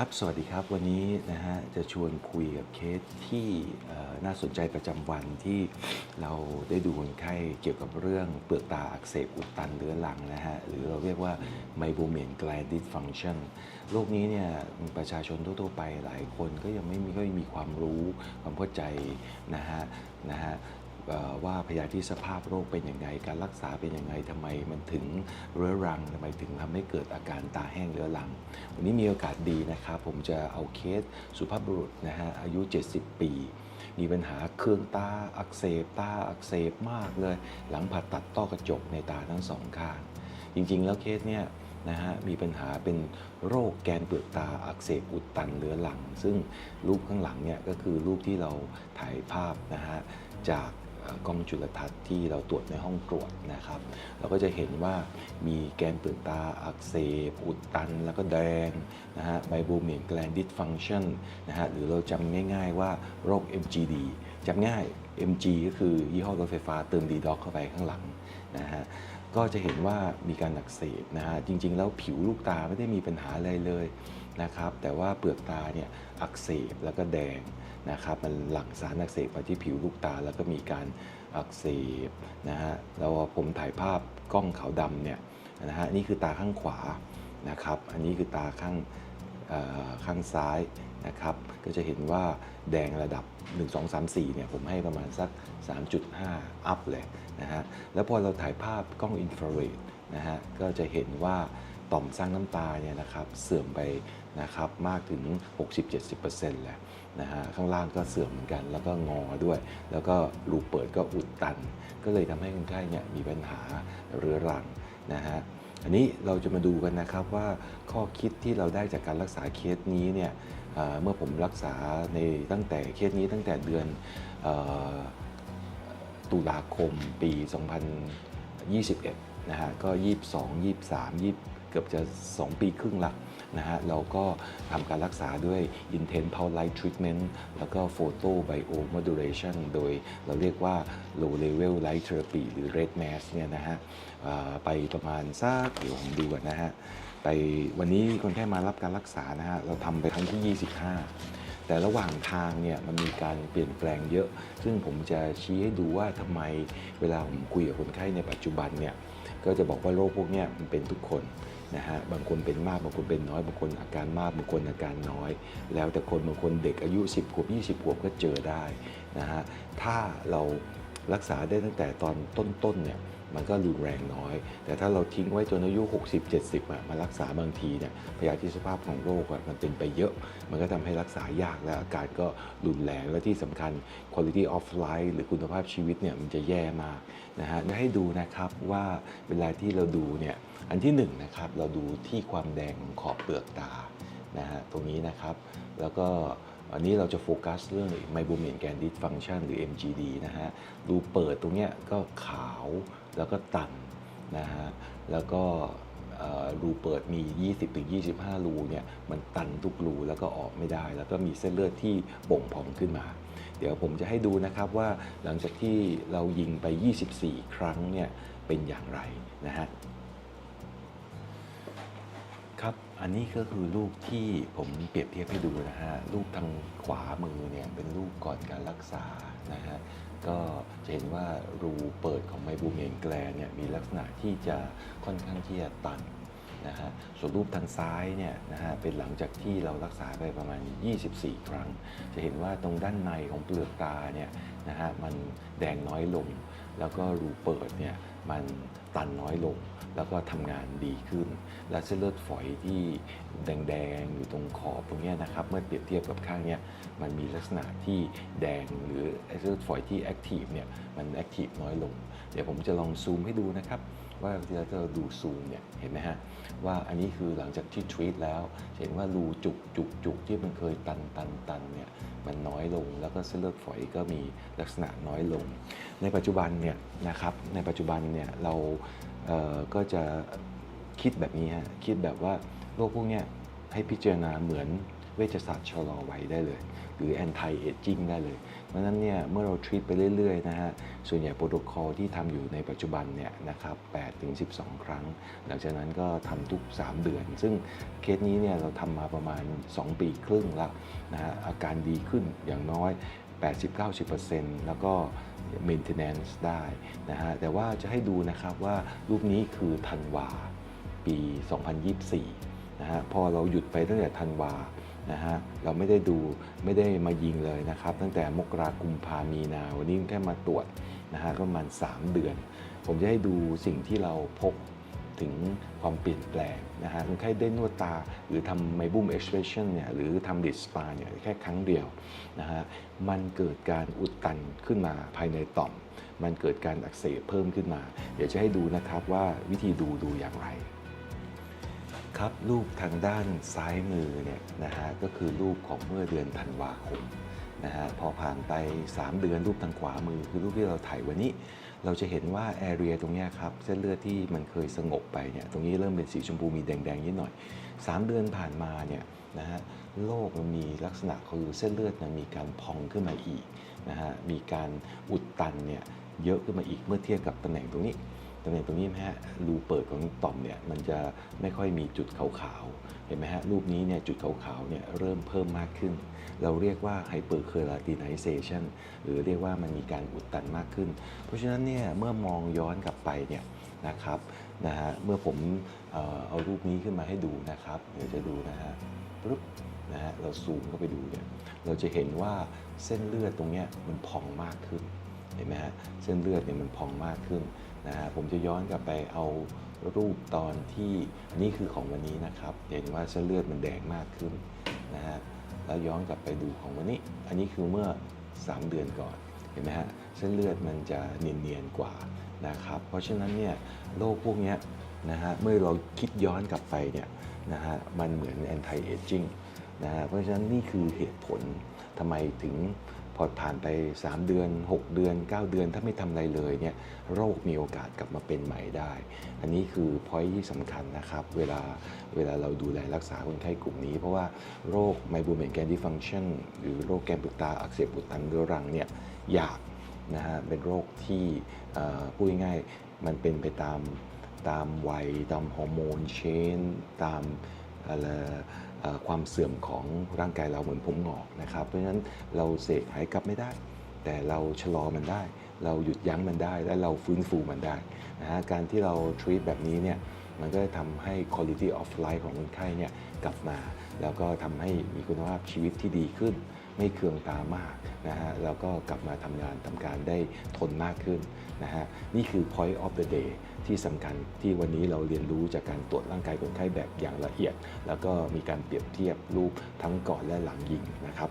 ครับสวัสดีครับวันนี้นะฮะจะชวนคุยกับเคสที่น่าสนใจประจำวันที่เราได้ดูคนไข้เกี่ยวกับเรื่องเปลือกตาอักเสบอุดตันเรื้อรังนะฮะหรือเราเรียกว่าไมโบเมน gland dysfunction โรคนี้เนี่ยประชาชนทั่วๆไปหลายคนก็ยังไม่มีก็มีความรู้ความเข้าใจนะฮะนะฮะ ว่าพยาธิสภาพโรคเป็นยังไง การรักษาเป็นยังไงทำไมมันถึงเรื้อรังทำไมถึงทำให้เกิดอาการตาแห้งเรื้อรัง วันนี้มีโอกาสดีนะครับผมจะเอาเคสสุภาพบุรุษนะฮะอายุ 70 ปี มีปัญหาเครื่องตาอักเสบตาอักเสบมากเลย หลังผ่าตัดต้อกระจกในตาทั้งสองข้าง จริงๆ แล้วเคสเนี่ยนะฮะมีปัญหาเป็นโรคแกนเปลือกตาอักเสบอุดตันเรื้อรัง ซึ่งรูปข้างหลังเนี่ยก็คือรูปที่เราถ่ายภาพนะฮะจาก กล้องจุลทรรศน์ที่เราตรวจในห้องตรวจนะครับ เราก็จะเห็นว่ามีแกนเปลือกตาอักเสบอุดตัน แล้วก็แดงนะฮะไบโบเมนแกลนดิสฟังชันนะฮะหรือเราจำง่ายๆว่าโรค MGD จำง่าย MG ก็คือยี่ห้อรถไฟฟ้าเติมดีด็อกเข้าไปข้างหลังนะฮะก็จะเห็นว่ามีการอักเสบนะฮะจริงๆ แล้วผิวลูกตาไม่ได้มีปัญหาอะไรเลย นะครับ แต่ว่าเปลือกตาเนี่ยอักเสบแล้วก็แดงนะครับ มันหลั่งสารอักเสบมาที่ผิวลูกตา แล้วก็มีการอักเสบนะฮะแล้วผมถ่ายภาพกล้องขาวดำเนี่ยนะฮะนี่คือตาข้างขวานะครับ อันนี้คือตาข้างข้างซ้ายนะครับ ก็จะเห็นว่าแดงระดับ 1 2 3 4เนี่ยผมให้ประมาณสัก 3.5 อัพเลยนะฮะ แล้วพอเราถ่ายภาพกล้องอินฟราเรดนะฮะ ก็จะเห็นว่า ต่อมสร้างน้ำตาเนี่ยนะครับเสื่อมไปนะครับมากถึง 60-70%แล้วนะฮะข้างล่างก็เสื่อมเหมือนกัน แล้วก็งอด้วย แล้วก็รูเปิดก็อุดตัน ก็เลยทำให้คนไข้เนี่ยมีปัญหาเรื้อรังนะฮะอันนี้เราจะมาดูกันนะครับว่าข้อคิดที่เราได้จากการรักษาเคสนี้เนี่ยเมื่อผมรักษาในตั้งแต่เคสนี้ตั้งแต่เดือนตุลาคมปี 2021 นะฮะ ก็ 22 23 เกือบจะ 2 ปีครึ่งละนะฮะเราก็ทำการรักษาด้วย Intense Power Light Treatment แล้วก็ Photo Biomodulation โดยเราเรียกว่า Low Level Light Therapy หรือ Red Mask เนี่ยนะฮะไปประมาณสักเดี๋ยวผมดูก่อนนะฮะไปวันนี้คนไข้มารับการรักษานะฮะเราทำไปครั้งที่ 25 แต่ระหว่างทางเนี่ยมันมีการเปลี่ยนแปลงเยอะ ซึ่งผมจะชี้ให้ดูว่าทำไมเวลาผมคุยกับคนไข้ในปัจจุบันเนี่ยก็จะบอกว่าโรคพวกนี้มันเป็นทุกคน นะฮะบางคนเป็นมากบางคนเป็นน้อยบางคนอาการมากบางคนอาการน้อย แล้วแต่คนบางคนเด็กอายุ 10 ขวบ 20 ขวบก็เจอได้นะฮะถ้าเรารักษาได้ตั้งแต่ตอนต้นๆเนี่ยมันก็รุนแรงน้อย แต่ถ้าเราทิ้งไว้จนอายุ 60 70อะมารักษาบางทีเนี่ยพยาธิสภาพของโรคอะมันเป็นไปเยอะ มันก็ทำให้รักษายากและอาการก็รุนแรงและที่สำคัญ quality of life หรือคุณภาพชีวิตเนี่ยมันจะแย่มากนะฮะให้ดูนะครับว่าเวลาที่เราดูเนี่ย อันที่หนึ่งนะครับเราดูที่ความแดงของขอบเปลือกตานะฮะตรงนี้นะครับ แล้วก็อันนี้เราจะโฟกัสเรื่องไมโบเมนแกนดิสฟังชันหรือ MGD นะฮะรูเปิดตรงเนี้ยก็ขาวแล้วก็ตันนะฮะแล้วก็รูเปิดมี 20-25 รูเนี่ยมันตันทุกรูแล้วก็ออกไม่ได้ แล้วก็มีเส้นเลือดที่บ่งพองขึ้นมา เดี๋ยวผมจะให้ดูนะครับว่าหลังจากที่เรายิงไป 24 ครั้งเนี่ยเป็นอย่างไรนะฮะ อันนี้ก็คือรูปที่ผมเปรียบเทียบให้ดูนะฮะรูปทางขวามือเนี่ยเป็นรูปก่อนการรักษานะฮะก็จะเห็นว่ารูเปิดของไมบูเมนแกลเนี่ยมีลักษณะที่จะค่อนข้างที่จะตันนะฮะส่วนรูปทางซ้ายเนี่ยนะฮะเป็นหลังจากที่เรารักษาไปประมาณ 24 ครั้ง จะเห็นว่าตรงด้านในของเปลือกตาเนี่ยนะฮะมันแดงน้อยลง แล้วก็รูเปิดเนี่ยมันตันน้อยลง แล้วก็ทำงานดีขึ้น และเส้นเลือดฝอยที่แดงๆ อยู่ตรงขอบตรงเนี้ยนะครับ เมื่อเปรียบเทียบกับข้างเนี้ยมันมีลักษณะที่แดงหรือเส้นเลือดฝอยที่แอคทีฟเนี่ยมันแอคทีฟน้อยลง เดี๋ยวผมจะลองซูมให้ดูนะครับว่าเวลาเราดูซูมเนี่ยเห็นไหมฮะว่าอันนี้คือหลังจากที่ทรีตแล้ว เห็นว่ารูจุกจุกจุกที่มันเคยตันตันตันเนี่ย มันน้อยลง แล้วก็เส้นเลือดฝอยก็มีลักษณะน้อยลง ในปัจจุบันเนี่ยนะครับในปัจจุบันเนี่ยเราเก็จะคิดแบบนี้ฮะคิดแบบว่าโรคพวกนี้ให้พิจารณาเหมือนเวชศาสตร์ชะลอวัยได้เลย หรือ anti aging ได้เลย เพราะนั้นเนี่ยเมื่อเรา treat ไปเรื่อยๆนะฮะส่วนใหญ่โปรโตคอลที่ทำอยู่ในปัจจุบันเนี่ยนะครับ8ถึง12 ครั้ง หลังจากนั้นก็ทำทุก 3 เดือน ซึ่งเคสนี้เนี่ยเราทำมาประมาณ 2 ปีครึ่งแล้วนะฮะอาการดีขึ้นอย่างน้อย 80-90%แล้วก็ maintenance ได้นะฮะแต่ว่าจะให้ดูนะครับว่ารูปนี้คือธันวาปี 2024นะฮะพอเราหยุดไปตั้งแต่ธันวา นะฮะเราไม่ได้ดูไม่ได้มายิงเลยนะครับ ตั้งแต่มกรากุมภามีนาวันนี้แค่มาตรวจนะฮะก็ประมาณ 3 เดือน ผมจะให้ดูสิ่งที่เราพบถึงความเปลี่ยนแปลงนะฮะคนไข้ได้นวดตาหรือทำไมบูมเอ็กซ์เพรสชันเนี่ยหรือทำดิสปาเนี่ยแค่ครั้งเดียวนะฮะมันเกิดการอุดตันขึ้นมาภายในต่อม มันเกิดการอักเสบเพิ่มขึ้นมา เดี๋ยวจะให้ดูนะครับว่าวิธีดูดูอย่างไร ครับรูปทางด้านซ้ายมือเนี่ยนะฮะก็คือรูปของเมื่อเดือนธันวาคมนะฮะพอผ่านไป 3 เดือนรูปทางขวามือ คือรูปที่เราถ่ายวันนี้ เราจะเห็นว่าแอเรียตรงนี้ครับเส้นเลือดที่มันเคยสงบไปเนี่ยตรงนี้เริ่มเป็นสีชมพูมีแดงๆนิดหน่อย 3 เดือนผ่านมาเนี่ยนะฮะโรคมันมีลักษณะคือเส้นเลือดมันมีการพองขึ้นมาอีกนะฮะมีการอุดตันเนี่ยเยอะขึ้นมาอีกเมื่อเทียบกับตำแหน่งตรงนี้ ตำแหน่งตรงนี้ไหมฮะรูเปิดของต่อมเนี่ยมันจะไม่ค่อยมีจุดขาวๆ เห็นไหมฮะรูปนี้เนี่ยจุดขาวๆเนี่ยเริ่มเพิ่มมากขึ้น เราเรียกว่า hyperkeratinization หรือเรียกว่ามันมีการอุดตันมากขึ้น เพราะฉะนั้นเนี่ยเมื่อมองย้อนกลับไปเนี่ยนะครับนะฮะเมื่อผมเอเอารูปนี้ขึ้นมาให้ดูนะครับเดี๋ยวจะดูนะฮะปึ๊บนะฮะเราซูมเข้าไปดูเนี่ยเราจะเห็นว่าเส้นเลือดตรงเนี้ยมันพองมากขึ้นเห็นไหมฮะเส้นเลือดเนี่ยมันพองมากขึ้น นะฮะผมจะย้อนกลับไปเอารูปตอนที่นนี้คือของวันนี้นะครับ เห็นว่าเส้นเลือดมันแดงมากขึ้นนะฮะแล้วย้อนกลับไปดูของวันนี้ อันนี้คือเมื่อ 3 เดือนก่อนเห็นไหมฮะเส้นเลือดมันจะเนียนๆกว่านะครับ เพราะฉะนั้นเนี่ยโรคพวกนี้นะฮะเมื่อเราคิดย้อนกลับไปเนี่ยนะฮะมันเหมือน anti aging นะฮะเพราะฉะนั้นนี่คือเหตุผลทำไมถึง พอผ่านไป 3 เดือน 6 เดือน 9 เดือน ถ้าไม่ทำอะไรเลยเนี่ยโรคมีโอกาสกลับมาเป็นใหม่ได้ อันนี้คือพอยที่สำคัญนะครับ เวลาเวลาเราดูแลรักษาคนไข้กลุ่มนี้ เพราะว่าโรคไมโบเมนแกนดิฟังชันหรือโรคแกนปุกตาอักเสบอุดตันเรื้อรังเนี่ยยากนะฮะเป็นโรคที่พูดง่ายๆมันเป็นไปตามตามวัยตามฮอร์โมนเชนตามอะไร ความเสื่อมของร่างกายเราเหมือนผมหงอกนะครับ เพราะฉะนั้นเราเสกหายกลับไม่ได้ แต่เราชะลอมันได้ เราหยุดยั้งมันได้ และเราฟื้นฟูมันได้นะฮะการที่เรา treat แบบนี้เนี่ยมันก็จะทำให้ quality of life ของคนไข้เนี่ยกลับมา แล้วก็ทำให้มีคุณภาพชีวิตที่ดีขึ้น ไม่เคืองตามากนะฮะแล้วก็กลับมาทำงานทำการได้ทนมากขึ้นนะฮะนี่คือ point of the day ที่สำคัญที่วันนี้เราเรียนรู้จากการตรวจร่างกายคนไข้แบบอย่างละเอียด แล้วก็มีการเปรียบเทียบรูปทั้งก่อนและหลังยิงนะครับ